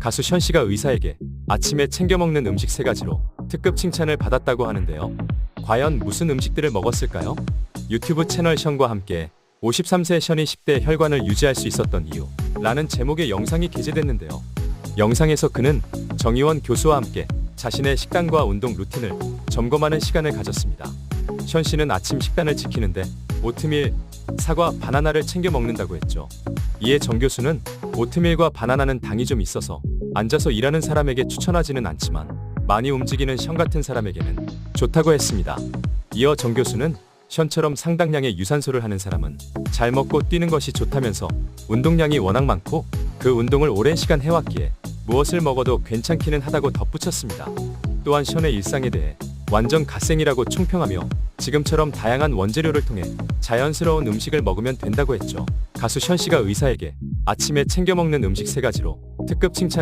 가수 션 씨가 의사에게 아침에 챙겨 먹는 음식 세 가지로 특급 칭찬을 받았다고 하는데요. 과연 무슨 음식들을 먹었을까요? 유튜브 채널 션과 함께 53세 션이 10대 혈관을 유지할 수 있었던 이유 라는 제목의 영상이 게재됐는데요. 영상에서 그는 정의원 교수와 함께 자신의 식단과 운동 루틴을 점검하는 시간을 가졌습니다. 션 씨는 아침 식단을 지키는데 오트밀, 사과, 바나나를 챙겨 먹는다고 했죠. 이에 정 교수는 오트밀과 바나나는 당이 좀 있어서 앉아서 일하는 사람에게 추천하지는 않지만 많이 움직이는 션 같은 사람에게는 좋다고 했습니다. 이어 정 교수는 션처럼 상당량의 유산소를 하는 사람은 잘 먹고 뛰는 것이 좋다면서 운동량이 워낙 많고 그 운동을 오랜 시간 해왔기에 무엇을 먹어도 괜찮기는 하다고 덧붙였습니다. 또한 션의 일상에 대해 완전 갓생이라고 총평하며 지금처럼 다양한 원재료를 통해 자연스러운 음식을 먹으면 된다고 했죠. 가수 션 씨가 의사에게 아침에 챙겨 먹는 음식 세 가지로 특급 칭찬